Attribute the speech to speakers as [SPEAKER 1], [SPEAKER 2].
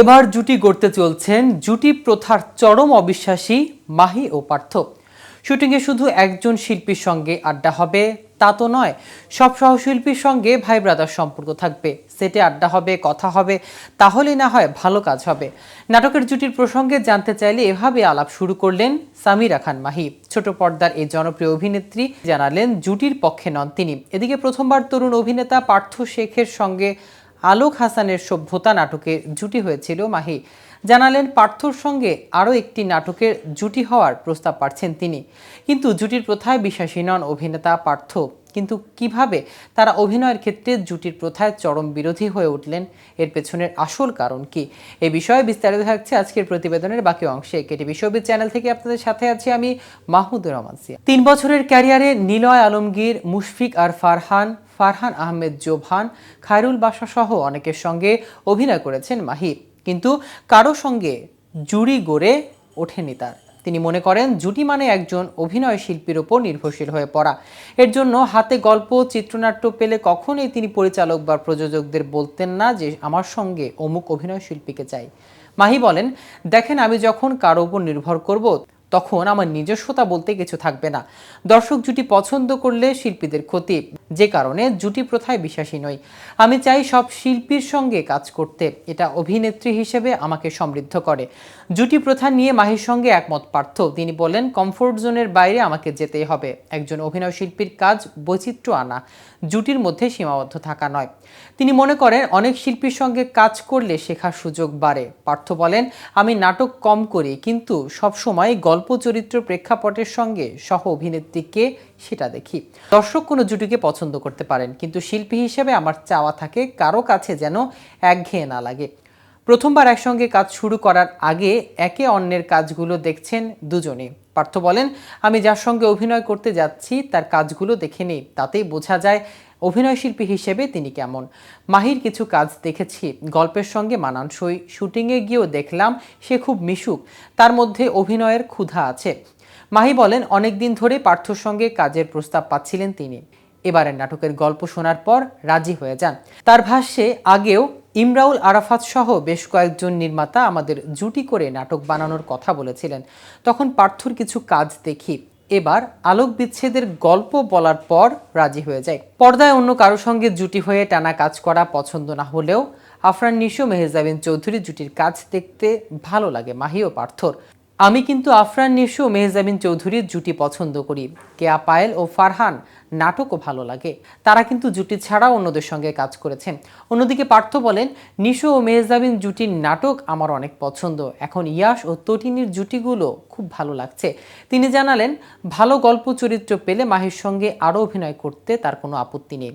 [SPEAKER 1] এবার জুটি গড়তে চলছেন জুটি প্রথার চরম অবিশ্বাসী মাহি ও পার্থ। শুটিংয়ে শুধু একজন শিল্পীর সঙ্গে আড্ডা হবে, তা তো নয়, সব সহশিল্পীর সঙ্গে ভাই ব্রাদার সম্পর্ক থাকবে। সেটে আড্ডা হবে, কথা হবে, তাহলে না হয় ভালো কাজ হবে। নাটকের জুটির প্রসঙ্গে জানতে চাইলে এভাবে আলাপ শুরু করলেন সামিরা খান মাহি। ছোট পর্দার এই জনপ্রিয় অভিনেত্রী জানালেন, জুটির পক্ষে নন তিনি। এদিকে প্রথমবার তরুণ অভিনেতা পার্থ শেখের সঙ্গে আলোক হাসানের সভ্যতা নাটকে জুটি হয়েছিল মাহি। জানালেন, পার্থর সঙ্গে আরও একটি নাটকের জুটি হওয়ার প্রস্তাব পাচ্ছেন তিনি। কিন্তু জুটির প্রথায় বিশ্বাসী নন অভিনেতা পার্থ। কিন্তু কীভাবে তারা অভিনয়ের ক্ষেত্রে জুটির প্রথায় চরম বিরোধী হয়ে উঠলেন, এর পেছনের আসল কারণ কি? এই বিষয়ে বিস্তারিত থাকছে আজকের প্রতিবেদনের বাকি অংশে। কেটি বিশ্ববিদ চ্যানেল থেকে আপনাদের সাথে আছি আমি মাহমুদুর রহমান সিয়া। তিন বছরের ক্যারিয়ারে নিলয় আলমগীর, মুশফিক আর ফারহান ফারহান আহমেদ জোভান, খায়রুল বাসা সহ অনেকের সঙ্গে অভিনয় করেছেন মাহি। কিন্তু কারও সঙ্গে জুড়ি গড়ে ওঠেনি তার। তিনি মনে করেন, জুটি মানে একজন অভিনয় শিল্পীর ওপর নির্ভরশীল হয়ে পড়া। এর জন্য হাতে গল্প, চিত্রনাট্য পেলে কখনোই তিনি পরিচালক বা প্রযোজকদের বলতেন না যে, আমার সঙ্গে অমুক অভিনয় শিল্পীকে চাই। মাহি বলেন, দেখেন, আমি যখন কারও উপর নির্ভর করব, তখন আমার নিজস্বতা বলতে কিছু থাকবে না। দর্শক জুটি পছন্দ করলে শিল্পীদের ক্ষতি। যে কারণে জুটি প্রথায় বিশ্বাসী নই। আমি চাই সব শিল্পীর সঙ্গে কাজ করতে। এটা অভিনেত্রী হিসেবে আমাকে সমৃদ্ধ করে। জুটি প্রথা নিয়ে মাহির সঙ্গে একমত পার্থ। তিনি বলেন কমফোর্ট জোনের বাইরে আমাকে যেতেই হবে। একজন অভিনয় শিল্পীর কাজ বৈচিত্র্য আনা। জুটির মধ্যে সীমাবদ্ধ থাকা নয়। তিনি মনে করেন, অনেক শিল্পীর সঙ্গে কাজ করলে শেখার সুযোগ বাড়ে। পার্থ বলেন, আমি নাটক কম করি, কিন্তু সবসময় গল্প চরিত্র প্রেক্ষাপটের সঙ্গে সহ অভিনেত্রীকে সেটা দেখি। দর্শক কোনো জুটিকে পছন্দ করতে পারেন, কিন্তু শিল্পী হিসেবে আমার চাওয়া থাকে কারও কাছে যেন একঘেয়ে না লাগে। প্রথমবার একসঙ্গে কাজ শুরু করার আগে একে অন্যের কাজগুলো দেখছেন দুজনে। পার্থ বলেন, আমি যার সঙ্গে অভিনয় করতে যাচ্ছি, তার কাজগুলো দেখে নেই। তাতেই বোঝা যায় অভিনয় শিল্পী হিসেবে তিনি কেমন। মাহির কিছু কাজ দেখেছি, গল্পের সঙ্গে মানানসই। শুটিংয়ে গিয়েও দেখলাম, সে খুব মিশুক। তার মধ্যে অভিনয়ের ক্ষুধা আছে। মাহি বলেন, অনেক দিন ধরে পার্থর সঙ্গে কাজের প্রস্তাব পাচ্ছিলেন তিনি। এবারের নাটকের গল্প শোনার পর রাজি হয়ে যান। তার ভাষ্যে, আগেও ইমরাউল আরাফাত সহ বেশ কয়েকজন নির্মাতা আমাদের জুটি করে নাটক বানানোর কথা বলেছিলেন। তখন পার্থর কিছু কাজ দেখি। এবার আলোক বিচ্ছেদের গল্প বলার পর রাজি হয়ে যায়। পর্দায় অন্য কারও সঙ্গে জুটি হয়ে টানা কাজ করা পছন্দ না হলেও আফরান নিশো মেহজাবিন চৌধুরী জুটির কাজ দেখতে ভালো লাগে মাহি ও পার্থর। আমি কিন্তু আফরান নিশো ও মেহজাবিন চৌধুরীর জুটি পছন্দ করি। কেয়া পায়েল ও ফারহান নাটকও ভালো লাগে। তারা কিন্তু জুটি ছাড়াও অন্যদের সঙ্গে কাজ করেছেন। অন্যদিকে পার্থ বলেন, নিশো ও মেহজাবিন জুটির নাটক আমার অনেক পছন্দ। এখন ইয়াশ ও তটিনীর জুটিগুলো খুব ভালো লাগছে। তিনি জানালেন, ভালো গল্প চরিত্র পেলে মাহির সঙ্গে আরও অভিনয় করতে তার কোনো আপত্তি নেই।